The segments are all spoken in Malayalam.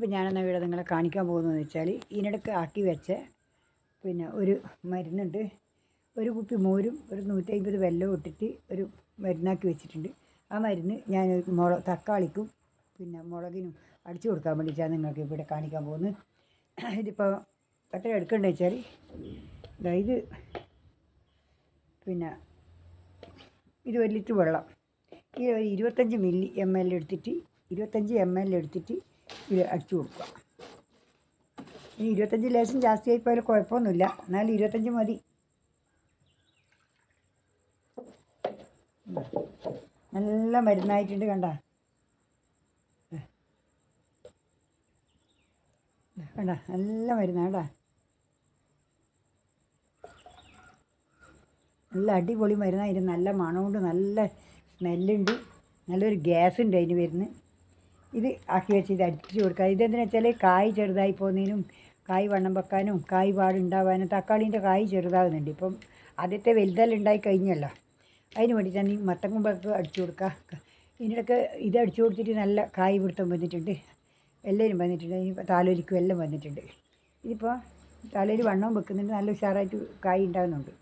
ഇന്നിപ്പോൾ ഞാനെന്നാ വീട് നിങ്ങളെ കാണിക്കാൻ പോകുന്നതെന്ന് വെച്ചാൽ ഇതിനിടയ്ക്ക് ആക്കി വെച്ച പിന്നെ ഒരു മരുന്നുണ്ട്. ഒരു കുപ്പി മോരും ഒരു നൂറ്റമ്പത് വെല്ലവും ഇട്ടിട്ട് ഒരു മരുന്നാക്കി വെച്ചിട്ടുണ്ട്. ആ മരുന്ന് ഞാൻ മുള തക്കാളിക്കും പിന്നെ മുളകിനും അടിച്ചു കൊടുക്കാൻ വേണ്ടിയിട്ടാണ് നിങ്ങൾക്ക് ഇവിടെ കാണിക്കാൻ പോകുന്നത്. ഇതിപ്പോൾ എത്ര എടുക്കേണ്ടത് വെച്ചാൽ അതായത് പിന്നെ ഇത് ഒരു ലിറ്റർ വെള്ളം. ഈ ഒരു ഇരുപത്തഞ്ച് മില്ലി എം എൽ എടുത്തിട്ട് ഇരുപത്തഞ്ച് എം എൽ എടുത്തിട്ട് അടിച്ചു കൊടുക്കുക. ഇനി ഇരുപത്തഞ്ച് ലേശം ജാസ്തി ആയിപ്പോയാലും കുഴപ്പമൊന്നുമില്ല. എന്നാലും ഇരുപത്തഞ്ച് മതി. നല്ല മരുന്നായിട്ടുണ്ട് കണ്ട. കണ്ട നല്ല മരുന്നാണ് കേട്ടാ നല്ല അടിപൊളി മരുന്നായിരുന്നു നല്ല മണമുണ്ട് നല്ല സ്മെല്ലുണ്ട്. നല്ലൊരു ഗ്യാസ് ഉണ്ട് അതിന് വരുന്നത്. ഇത് ആക്കി വെച്ച് ഇത് അടിച്ചു കൊടുക്കുക. ഇതെന്തിനാ വെച്ചാൽ കായ് ചെറുതായി പോകുന്നതിനും കായ് വണ്ണം വെക്കാനും കായ് പാടുണ്ടാവാനും തക്കാളീന്റെ കായ് ചെറുതാകുന്നുണ്ട്. ഇപ്പം ആദ്യത്തെ വലുതെല്ലാം ഉണ്ടായി കഴിഞ്ഞല്ലോ. അതിന് വേണ്ടിയിട്ടാണ് ഈ മത്തൻ കുമ്പൊക്കെ അടിച്ചു കൊടുക്കുക. ഇതിനിടയ്ക്ക് ഇത് അടിച്ചു കൊടുത്തിട്ട് നല്ല കായ് പിടുത്തം വന്നിട്ടുണ്ട്. എല്ലാവരും വന്നിട്ടുണ്ട്. ഇനിയിപ്പോൾ താലോലിക്കും എല്ലാം വന്നിട്ടുണ്ട്. ഇതിപ്പോൾ തലയിൽ വണ്ണവും വെക്കുന്നുണ്ട്. നല്ല ഉഷാറായിട്ട് കായ് ഉണ്ടാകുന്നുണ്ട്.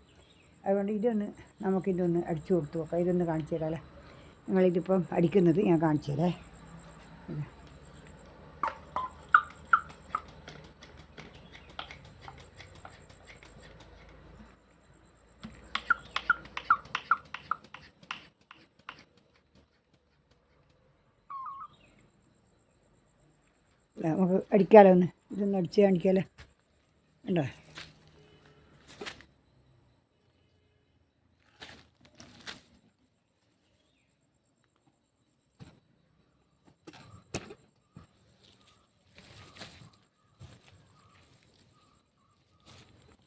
അതുകൊണ്ട് ഇതൊന്ന് നമുക്കിതൊന്ന് അടിച്ചു കൊടുത്തു നോക്കാം. ഇതൊന്ന് കാണിച്ചു തരാമല്ലേ നിങ്ങളിതിപ്പം അടിക്കുന്നത് ഞാൻ കാണിച്ചു തരാം. നമുക്ക് അടിക്കാലോ ഒന്ന്. ഇതൊന്ന് അടിച്ച് കാണിക്കാലോ. ഉണ്ടോ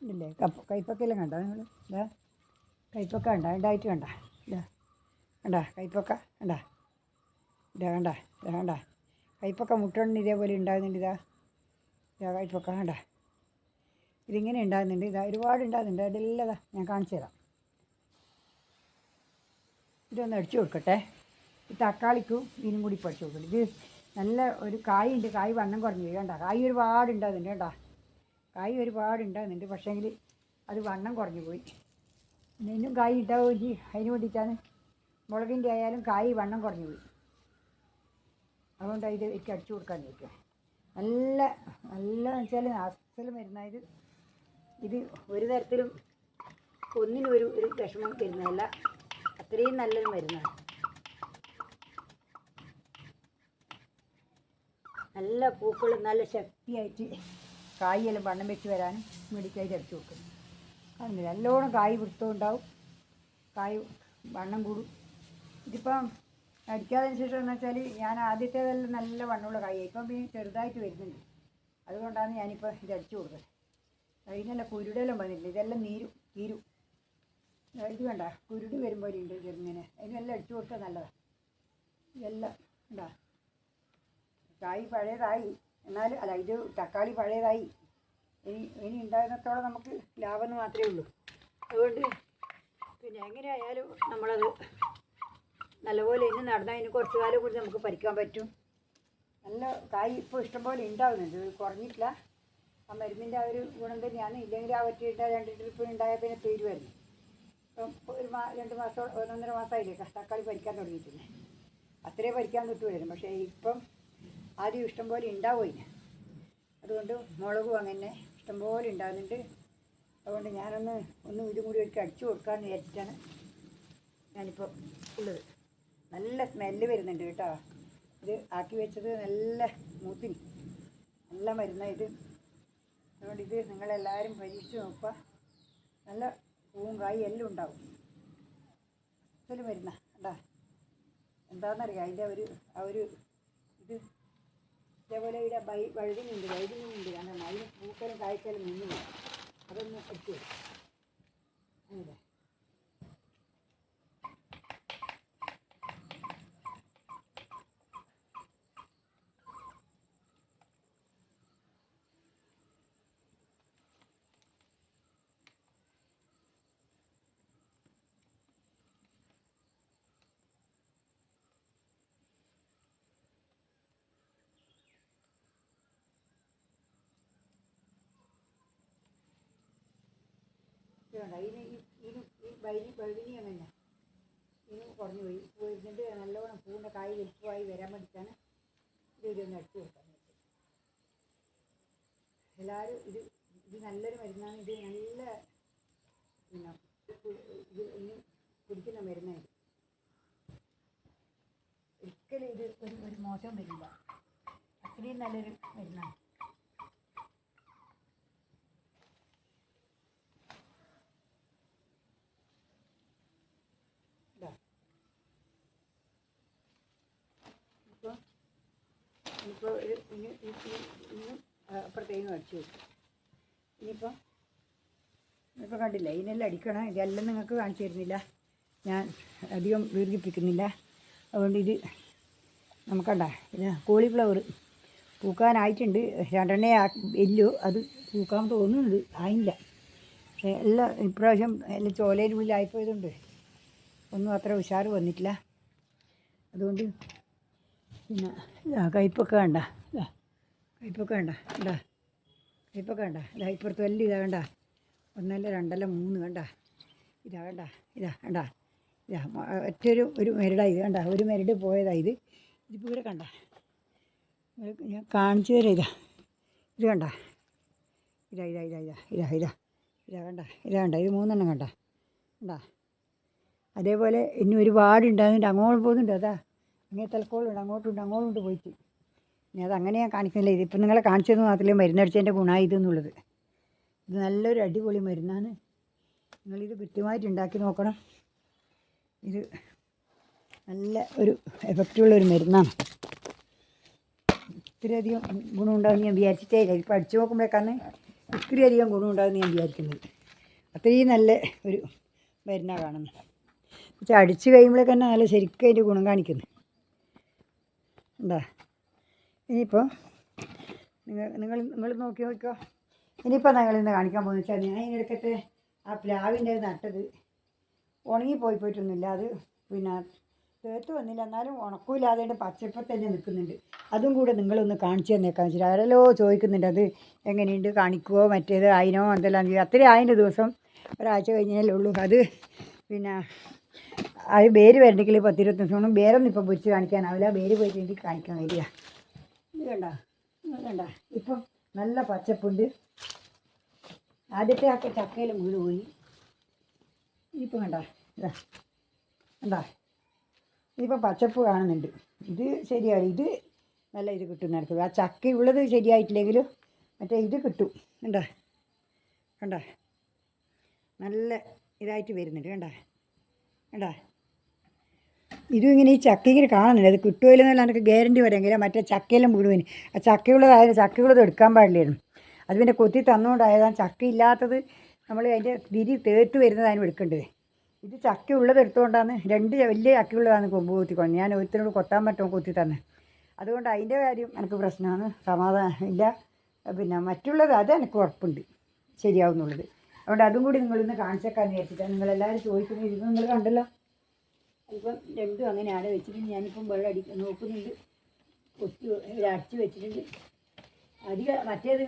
ഇല്ലേ? കപ്പ കൈപ്പക്കെല്ലാം കണ്ടോ നിങ്ങൾ ഇതാ കൈപ്പക്ക കണ്ട? ഉണ്ടായിട്ട് കണ്ട? ഇതാ കണ്ട? കൈപ്പക്ക കണ്ട? ഇതാ കണ്ട? ഇതാ കണ്ട? കൈപ്പക്ക മുട്ടണ്ണ ഇതേപോലെ ഉണ്ടാകുന്നുണ്ട് ഇതാ. ഇതാ കൈപ്പക്ക കണ്ട? ഇതിങ്ങനെ ഉണ്ടാകുന്നുണ്ട്. ഇതാ ഒരുപാട് ഉണ്ടാകുന്നുണ്ട്. ഇതാ ഞാൻ കാണിച്ചു തരാം. ഇതൊന്ന് അടിച്ചു കൊടുക്കട്ടെ. ഈ തക്കാളിക്കും ഇതിനും കൂടി അടിച്ചു കൊടുക്കണം ഇത് നല്ല ഒരു കായുണ്ട് കായ് വണ്ണം കുറഞ്ഞു കേട്ടോ കായ് ഒരുപാട് ഉണ്ടാകുന്നുണ്ട്. കേട്ടോ കായ് ഒരുപാട് ഉണ്ടാകുന്നുണ്ട് പക്ഷേങ്കിൽ അത് വണ്ണം കുറഞ്ഞു പോയി ഇന്നും കായ് ഉണ്ടാവുകയും ചെയ്യും അതിന് വേണ്ടിയിട്ടാണ് മുളകിന്റെ ആയാലും കായ് വണ്ണം കുറഞ്ഞു പോയി അതുകൊണ്ട് ഇത് എനിക്ക് അടിച്ചു കൊടുക്കാൻ ചോദിക്കുക നല്ല നല്ല വെച്ചാൽ അസൽ മരുന്നായത് ഇത് ഒരു തരത്തിലും ഒന്നിനും ഒരു ഒരു വിഷമം തരുന്നതല്ല അത്രയും നല്ലൊരു മരുന്നാണ്. നല്ല പൂക്കൾ നല്ല ശക്തിയായിട്ട് കായെല്ലാം വണ്ണം വെച്ച് വരാനും മെഡിക്കായി അടിച്ചു കൊടുക്കുന്നു. അതിന് നല്ലോണം കായ് വൃത്തം ഉണ്ടാവും. കായ് വണ്ണം കൂടും. ഇതിപ്പം അടിക്കാതിന് ശേഷം എന്ന് വെച്ചാൽ ഞാൻ ആദ്യത്തേതെല്ലാം നല്ല വണ്ണമുള്ള കായ ഇപ്പം പിന്നെ ചെറുതായിട്ട് വരുന്നുണ്ട്. അതുകൊണ്ടാണ് ഞാനിപ്പോൾ ഇത് അടിച്ചു കൊടുക്കുന്നത് കഴിഞ്ഞല്ല കുരുടെല്ലാം വന്നിട്ടുണ്ട്. ഇതെല്ലാം നീരും തീരും ഇത് വേണ്ട കുരുടി വരുമ്പോൾ ഉണ്ട് ചെറുങ്ങനെ. അതിനെല്ലാം അടിച്ചു കൊടുത്താൽ നല്ലതാണ് ഇതെല്ലാം ഉണ്ടാ കായ് പഴയതായി. എന്നാൽ അല്ല ഇത് തക്കാളി പഴയതായി. ഇനി ഇനി ഉണ്ടാകുന്നത്തോളം നമുക്ക് ലാഭമെന്ന് മാത്രമേ ഉള്ളൂ. അതുകൊണ്ട് പിന്നെ എങ്ങനെയായാലും നമ്മളത് നല്ലപോലെ ഇനി നടന്നാൽ ഇനി കുറച്ച് കാലം കൂടി നമുക്ക് പരിക്കാൻ പറ്റും. നല്ല കായ് ഇപ്പോൾ ഇഷ്ടംപോലെ ഉണ്ടാകുന്നുണ്ട് ഇത് കുറഞ്ഞിട്ടില്ല. ആ മരുന്നിന്റെ ആ ഒരു ഗുണം തന്നെയാണ്. ഇല്ലെങ്കിൽ ആ പറ്റിയിട്ട് രണ്ട് ട്രിപ്പ് ഉണ്ടായാൽ പിന്നെ തീരുമായിരുന്നു ഇപ്പം ഒരു മാ രണ്ട് മാസം ഒന്നൊന്നര മാസമായില്ലേ? തക്കാളി പരിക്കാൻ തുടങ്ങിയിട്ടില്ലേ? അത്രേ പരിക്കാൻ കിട്ടുമായിരുന്നു പക്ഷേ ഇപ്പം ആദ്യം ഇഷ്ടംപോലെ ഉണ്ടാവുമില്ല അതുകൊണ്ട് മുളകും അങ്ങനെ ഇഷ്ടംപോലെ ഉണ്ടാകുന്നുണ്ട് അതുകൊണ്ട് ഞാനൊന്ന് ഒന്നും ഇതും കൂടി എടുത്ത് അടിച്ചു കൊടുക്കാമെന്ന് വിചാരിച്ചിട്ടാണ് ഞാനിപ്പോൾ ഉള്ളത്. നല്ല സ്മെല്ല് വരുന്നുണ്ട് കേട്ടോ. ഇത് ആക്കി വെച്ചത് നല്ല മൂത്തിന്. നല്ല മരുന്നാണ് ഇത് അതുകൊണ്ട് ഇത് നിങ്ങളെല്ലാവരും പരീക്ഷിച്ച് നോക്കുക. നല്ല പൂവും കായും എല്ലാം ഉണ്ടാവും. അസൽ മരുന്ന. കേട്ടാ എന്താണെന്നറിയാം അതിന്റെ ഒരു ആ ഒരു ഇത് ഇതേപോലെ ഇവിടെ വൈ വഴുതുന്നുണ്ട് വഴുതുന്നുണ്ട് കാരണം അതിന് പൂക്കലും കായ്ക്കലും നിന്നില്ല അതൊന്ന് എടുത്തു അങ്ങനെ വേണ്ട ഇതിന് ഇതിന് ഈ വൈനി വഴുതിനി തന്നെ ഇതിന് കുറഞ്ഞു പോയി. പോയിരുന്നിട്ട് നല്ലോണം പൂവിന്റെ കായ് വലിപ്പമായി വരാൻ വേണ്ടിയിട്ടാണ് ഇത് ഇതൊന്ന് അടിച്ചു കൊടുക്കാൻ എല്ലാവരും ഇത് ഇത് നല്ലൊരു മരുന്നാണ്. ഇത് നല്ല പിന്നെ ഇത് ഇനി കുടിക്കുന്ന മരുന്നാണ്. ഒരിക്കലും ഇത് ഒരു ഒരു മോശം വരില്ല. അത്രയും നല്ലൊരു മരുന്നാണ് ഇതാ. ഇപ്പൊ ഇനിയിപ്പോൾ ഒരു ഇനി ഇന്നും അപ്പുറത്തേക്ക് അടിച്ചു വെക്കും. ഇനിയിപ്പോൾ ഇപ്പോൾ കണ്ടില്ല ഇതിനെല്ലാം അടിക്കണം ഇതെല്ലാം നിങ്ങൾക്ക് കാണിച്ചു തരുന്നില്ല. ഞാൻ അധികം ദീർഘിപ്പിക്കുന്നില്ല. അതുകൊണ്ട് ഇത് നമുക്കണ്ട ഇത് കോളിഫ്ലവർ പൂക്കാനായിട്ടുണ്ട്. രണ്ടെണ്ണേ എല്ലു അത് പൂക്കാൻ തോന്നുന്നുണ്ട് ആയില്ല. എല്ലാം ഇപ്രാവശ്യം എല്ലാം ചോലയിൽ ഉള്ളിലായിപ്പോയതുകൊണ്ട് ഒന്നും അത്ര ഉഷാറ് വന്നിട്ടില്ല. അതുകൊണ്ട് പിന്നെ ഇതാ കയ്പൊക്കെ വേണ്ട ഇതാ കയ്പൊക്കെ വേണ്ട ഇതാ കയ്പൊക്കെ വേണ്ട ഇതാ ഇപ്പുറത്ത് വലിയ ഇതാ വേണ്ട ഒന്നല്ല രണ്ടല്ല മൂന്ന് വേണ്ട ഇതാ വേണ്ട ഇതാ വേണ്ട ഇതാ ഒറ്റൊരു ഒരു മെരടാ ഇത് കണ്ട? ഒരു മരട് പോയതാ ഇത്. ഇതിപ്പോൾ ഇവിടെ കണ്ട? ഞാൻ കാണിച്ചു തരാം ഇതാ. ഇത് കണ്ട? ഇതാ ഇതാ ഇതാ ഇതാ ഇതാ ഇതാ ഇതാ കണ്ട? ഇതാ കണ്ട? ഇത് മൂന്നെണ്ണം കണ്ട? കണ്ട? അതേപോലെ ഇനി ഒരുപാട് ഉണ്ടാകുന്നുണ്ട് അങ്ങോട്ട് പോകുന്നുണ്ട് അതാ. അങ്ങനെ തലക്കോളുണ്ട് അങ്ങോട്ടുണ്ട് അങ്ങോട്ടുണ്ട് പോയിട്ട്. ഇനി അത് അങ്ങനെ ഞാൻ കാണിക്കുന്നില്ല. ഇതിപ്പോൾ നിങ്ങളെ കാണിച്ചതെന്ന് മാത്രമേ മരുന്നടിച്ചതിന്റെ ഗുണമായി ഇതെന്നുള്ളത്. ഇത് നല്ലൊരു അടിപൊളി മരുന്നാണ്. നിങ്ങളിത് കൃത്യമായിട്ട് ഉണ്ടാക്കി നോക്കണം. ഇത് നല്ല ഒരു എഫക്റ്റുള്ള ഒരു മരുന്നാണ്. ഇത്രയധികം ഗുണമുണ്ടാകുമെന്ന് ഞാൻ വിചാരിച്ചിട്ടേ ഇല്ല. ഇപ്പോൾ അടിച്ചു നോക്കുമ്പോഴേക്കാണ് ഇത്രയധികം ഗുണമുണ്ടാകുമെന്ന് ഞാൻ വിചാരിക്കുന്നത്. അത്രയും നല്ല ഒരു മരുന്നാണ് കാണുന്നത്. പക്ഷെ അടിച്ചു കഴിയുമ്പോഴേക്കന്നെ നല്ല ശരിക്കും അതിന്റെ ഗുണം കാണിക്കുന്നു. എന്താ ഇനിയിപ്പോൾ നിങ്ങൾ നിങ്ങൾ നിങ്ങൾ നോക്കി നോക്കിയോ ഇനിയിപ്പോൾ ഞങ്ങൾ ഇന്ന് കാണിക്കാൻ പോകുന്നത് വെച്ചാൽ ഞാൻ ഇതിനിടയ്ക്കത്തെ ആ പ്ലാവിന്റെ നട്ടത് ഉണങ്ങി പോയി പോയിട്ടൊന്നുമില്ല. അത് പിന്നെ തേത്ത് വന്നില്ല. എന്നാലും ഉണക്കൂലാതെ പച്ചപ്പം തന്നെ നിൽക്കുന്നുണ്ട്. അതും കൂടെ നിങ്ങളൊന്ന് കാണിച്ചു തന്നേക്കാന്ന് വെച്ചാൽ ആരല്ലോ ചോദിക്കുന്നുണ്ട് അത് എങ്ങനെയുണ്ട് കാണിക്കുമോ മറ്റേത് അതിനോ എന്തെല്ലാം? അത്രയും ആയതിന്റെ ദിവസം ഒരാഴ്ച കഴിഞ്ഞാലേ ഉള്ളൂ. അത് പിന്നെ അത് വേര് വരണമെങ്കിൽ ഇരുപത്തഞ്ച് ദിവസം വേരൊന്നും ഇപ്പം പൊരിച്ച് കാണിക്കാനാവില്ല വേര് പോയിട്ട് എനിക്ക് കാണിക്കാൻ വരിക. ഇത് കണ്ട? കണ്ട? ഇപ്പം നല്ല പച്ചപ്പുണ്ട്. ആദ്യത്തെ ആ ചക്കയിൽ വീട് പോയി. ഇപ്പം കണ്ട? ഇതാ. കണ്ടാ? ഇപ്പം പച്ചപ്പ് കാണുന്നുണ്ട്. ഇത് ശരിയാണ് ഇത് നല്ല ഇത് കിട്ടും നടക്കും. ആ ചക്ക ഉള്ളത് ശരിയായിട്ടില്ലെങ്കിലും മറ്റേ ഇത് കിട്ടും. കണ്ട? കണ്ട? നല്ല ഇതായിട്ട് വരുന്നുണ്ട്. കണ്ട? കണ്ടാ? ഇതും ഇങ്ങനെ ഈ ചക്ക ഇങ്ങനെ കാണുന്നില്ല അത് കിട്ടുമല്ലെന്നല്ല എനിക്ക് ഗ്യാരണ്ടി വരെങ്കില മറ്റേ ചക്കയെല്ലാം മുഴുവൻ. ആ ചക്കയുള്ളതായാലും ചക്കയുള്ളത് എടുക്കാൻ പാടില്ലായിരുന്നു. അത് പിന്നെ കൊത്തി തന്നുകൊണ്ടായതാണ് ചക്ക ഇല്ലാത്തത് നമ്മൾ അതിന്റെ തിരി തേട്ട് വരുന്നതാണ് എടുക്കേണ്ടത്. ഇത് ചക്ക ഉള്ളത് എടുത്തുകൊണ്ടാണ് രണ്ട് വലിയ ചക്കയുള്ളതാണ് കൊമ്പ് കൊത്തിക്കൊണ്ട് ഞാൻ ഒരുത്തിനോട് കൊത്താൻ പറ്റുമോ കൊത്തി തന്നെ. അതുകൊണ്ട് അതിന്റെ കാര്യം എനിക്ക് പ്രശ്നമാണ്. സമാധാനം ഇല്ല. പിന്നെ മറ്റുള്ളത് അത് എനിക്ക് ഉറപ്പുണ്ട്. ശരിയാവുന്നുള്ളത്. അതുകൊണ്ട് അതും കൂടി നിങ്ങളിന്ന് കാണിച്ചേക്കാൻ വിചാരിച്ചിട്ടാണ് നിങ്ങളെല്ലാവരും ചോദിക്കുന്നത്. ഇത് നിങ്ങൾ കണ്ടല്ലോ. ഇപ്പം രണ്ടും അങ്ങനെ ആടെ വെച്ചിട്ടുണ്ട്. ഞാനിപ്പം വെള്ളം അടി നോക്കുന്നുണ്ട്. കൊത്തി അടിച്ച് വെച്ചിട്ടുണ്ട്. അധികം മറ്റേത്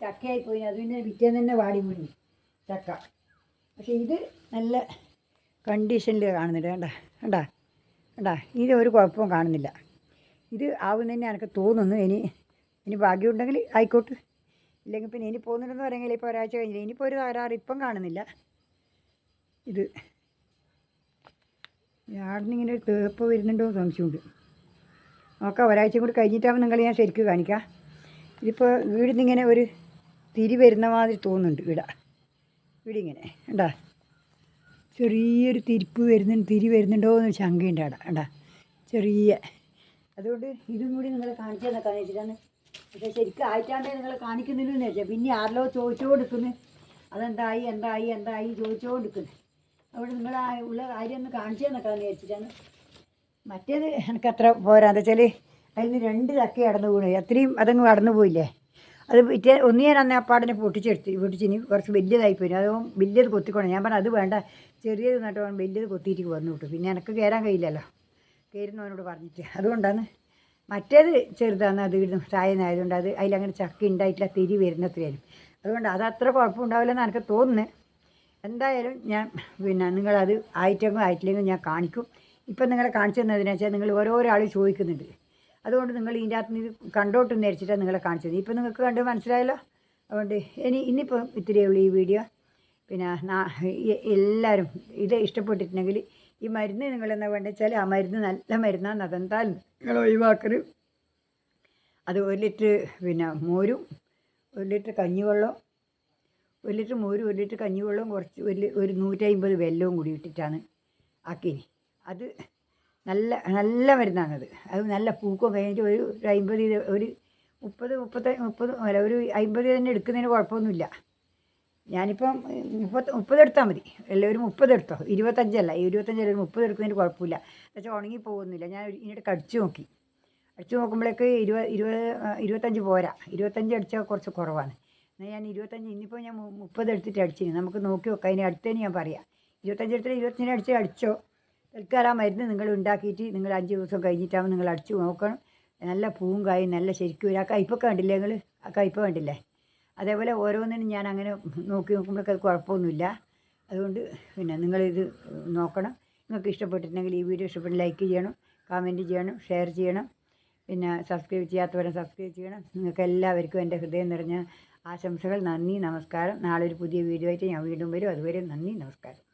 ചക്കയായി പോയി. അത് പിന്നെ പിറ്റേന്ന് തന്നെ വാടി വീണു ചക്ക. പക്ഷേ ഇത് നല്ല കണ്ടീഷനിൽ കാണുന്നുണ്ട് കണ്ട? കണ്ട? കണ്ട? ഇത് ഒരു കുഴപ്പവും കാണുന്നില്ല. ഇത് ആവുന്നതന്നെ എനിക്ക് തോന്നുന്നു. ഇനി ഇനി ഭാഗ്യമുണ്ടെങ്കിൽ ആയിക്കോട്ടെ. ഇല്ലെങ്കിൽ പിന്നെ ഇനി പോകുന്നുണ്ടെന്ന് പറയുമെങ്കിൽ ഇപ്പോൾ ഒരാഴ്ച കഴിഞ്ഞില്ല? ഇനിയിപ്പോൾ ഒരു തകരാറ് ഇപ്പം കാണുന്നില്ല. ഇത് ഒരു തേപ്പ് വരുന്നുണ്ടോ എന്ന് സംശയമുണ്ട്. നോക്കാം ഒരാഴ്ചയും കൂടി കഴിഞ്ഞിട്ടാകുമ്പോൾ നിങ്ങൾ ഞാൻ ശരിക്കും കാണിക്കാം. ഇതിപ്പോൾ വീടിന്ന് ഇങ്ങനെ ഒരു തിരി വരുന്ന മാതിരി തോന്നുന്നുണ്ട് ഇവിടെ വീടിങ്ങനെ ഉണ്ടാ ചെറിയൊരു തിരിപ്പ് വരുന്നുണ്ട് തിരി വരുന്നുണ്ടോ എന്ന് ശങ്കയുണ്ട് അവിടെ ഉണ്ടാ ചെറിയ. അതുകൊണ്ട് ഇതും കൂടി നിങ്ങൾ കാണിച്ചു തന്നേക്കാന്ന് വെച്ചിട്ടാണ് പക്ഷേ ശരിക്കും ആയിട്ടാണ്ടേ നിങ്ങൾ കാണിക്കുന്നില്ലെന്ന് വെച്ചാൽ പിന്നെ ആരെല്ലോ ചോദിച്ചുകൊണ്ടിരിക്കുന്നു അതെന്തായി എന്തായി എന്തായി ചോദിച്ചുകൊണ്ടിരിക്കുന്നു അവിടെ നിങ്ങൾ ഉള്ള കാര്യം ഒന്ന് കാണിച്ചു തന്നെ വിചാരിച്ചിട്ടാണ്. മറ്റേത് എനിക്ക് അത്ര പോരാ. എന്താ വെച്ചാൽ അതിൽ നിന്ന് രണ്ട് ചക്ക അടന്നു വീണു. അത്രയും അതങ്ങ് കടന്നു പോയില്ലേ? അത് പിറ്റേ ഒന്ന് ഞാൻ അന്ന് അപ്പാടിനെ പൊട്ടിച്ചെടുത്ത് പൊട്ടിച്ചിനി കുറച്ച് വലിയതായി പോയി. അത് വലിയത് കൊത്തിക്കണം. ഞാൻ പറഞ്ഞു അത് വേണ്ട. ചെറിയത് നട്ടോ വലിയത് കൊത്തിയിട്ട് വന്നു വിട്ടു പിന്നെ എനിക്ക് കയറാൻ കഴിയില്ലല്ലോ. കയറുന്നവനോട് പറഞ്ഞിട്ട്. അതുകൊണ്ടാണ് മറ്റേത് ചെറുതാണ് അത് ഇടുന്ന ചായനായതുകൊണ്ട് അത് അതിലങ്ങനെ ചക്ക ഉണ്ടായിട്ടില്ല തിരി വരുന്നത്രയാലും അതുകൊണ്ട് അത് അത്ര കുഴപ്പമുണ്ടാവില്ലെന്ന് എനിക്ക് തോന്നുന്നു എന്തായാലും ഞാൻ പിന്നെ നിങ്ങളത് ആയിട്ടെങ്കിലും ആയിട്ടില്ലെങ്കിൽ ഞാൻ കാണിക്കും. ഇപ്പം നിങ്ങളെ കാണിച്ചു തന്നതിനെ വെച്ചാൽ നിങ്ങൾ ഓരോരാൾ ചോദിക്കുന്നുണ്ട്. അതുകൊണ്ട് നിങ്ങൾ ഇതിന്റെ അകത്ത് നിന്ന് കണ്ടോട്ടെന്ന് വിചാരിച്ചിട്ടാണ് നിങ്ങളെ കാണിച്ചത്. ഇപ്പം നിങ്ങൾക്ക് കണ്ട് മനസ്സിലായല്ലോ? അതുകൊണ്ട് ഇനി ഇന്നിപ്പം ഇത്രയേ ഉള്ളൂ ഈ വീഡിയോ. പിന്നെ എല്ലാവരും ഇത് ഇഷ്ടപ്പെട്ടിട്ടുണ്ടെങ്കിൽ ഈ മരുന്ന് നിങ്ങൾ എന്താ വേണ്ടത് വെച്ചാൽ ആ മരുന്ന് നല്ല മരുന്നാണ്. അതെന്തായാലും നിങ്ങൾ ഒഴിവാക്കരുത്. അത് ഒരു ലിറ്റർ പിന്നെ മോരും ഒരു ലിറ്റർ കഞ്ഞിവെള്ളം ഒരു ലിറ്റർ മോരും ഒരു ലിറ്റർ കഞ്ഞിവെള്ളവും കുറച്ച് ലി- ഒരു നൂറ്റമ്പത് വെല്ലവും കൂടി ഇട്ടിട്ടാണ് ആക്കിനി അത് നല്ല നല്ല മരുന്നാണത്. അത് നല്ല പൂക്കം കഴിഞ്ഞിട്ട് ഒരു ഒരു അമ്പത് ഒരു മുപ്പത് മുപ്പത്തി മുപ്പത് അല്ല ഒരു അമ്പത് തന്നെ എടുക്കുന്നതിന് കുഴപ്പമൊന്നുമില്ല. ഞാനിപ്പം മുപ്പത്ത് മുപ്പത് എടുത്താൽ മതി. അല്ല ഒരു മുപ്പത് എടുത്തോ? ഇരുപത്തഞ്ചല്ല. ഇരുപത്തഞ്ചല്ല ഒരു മുപ്പത് എടുക്കുന്നതിന് കുഴപ്പമില്ല. എന്നുവെച്ചാൽ ഉണങ്ങി പോകുന്നില്ല. ഞാൻ ഇതിനിടെ കടിച്ചു നോക്കി. അടിച്ചു നോക്കുമ്പോഴേക്ക് ഇരുപത് ഇരുപത് ഇരുപത്തഞ്ച് പോരാ. ഇരുപത്തഞ്ച് അടിച്ചാൽ കുറച്ച് കുറവാണ്. എന്നാൽ ഞാൻ ഇരുപത്തഞ്ച് ഇന്നിപ്പോൾ ഞാൻ മുപ്പത് എടുത്തിട്ട് അടിച്ചിന്. നമുക്ക് നോക്കി നോക്കാം. അതിന് അടുത്തതിന് ഞാൻ പറയാം. ഇരുപത്തഞ്ച് എടുത്തിട്ട് ഇരുപത്തഞ്ചിന് അടിച്ച് അടിച്ചോ. തൽക്കാലം മരുന്ന് നിങ്ങൾ ഉണ്ടാക്കിയിട്ട് നിങ്ങൾ അഞ്ച് ദിവസം കഴിഞ്ഞിട്ടാകുമ്പോൾ നിങ്ങൾ അടിച്ചു നോക്കണം. നല്ല പൂവും കായും നല്ല ശരിക്കും വരും ആ കയ്പൊക്കെ കണ്ടില്ലേ നിങ്ങൾ ആ കയ്പ കണ്ടില്ലേ? അതേപോലെ ഓരോന്നിനും ഞാൻ അങ്ങനെ നോക്കി നോക്കുമ്പോഴൊക്കെ അത് കുഴപ്പമൊന്നുമില്ല. അതുകൊണ്ട് പിന്നെ നിങ്ങളിത് നോക്കണം. നിങ്ങൾക്ക് ഇഷ്ടപ്പെട്ടിട്ടുണ്ടെങ്കിൽ ഈ വീഡിയോ ഇഷ്ടപ്പെട്ട് ലൈക്ക് ചെയ്യണം കമന്റ് ചെയ്യണം ഷെയർ ചെയ്യണം. പിന്നെ സബ്സ്ക്രൈബ് ചെയ്യാത്തവരെ സബ്സ്ക്രൈബ് ചെയ്യണം. നിങ്ങൾക്ക് എല്ലാവർക്കും എന്റെ ഹൃദയം നിറഞ്ഞ ആശംസകൾ നന്ദി നമസ്കാരം. നാളെ ഒരു പുതിയ വീഡിയോ ആയിട്ട് ഞാൻ വീണ്ടും വരും. അതുവരെ നന്ദി നമസ്കാരം.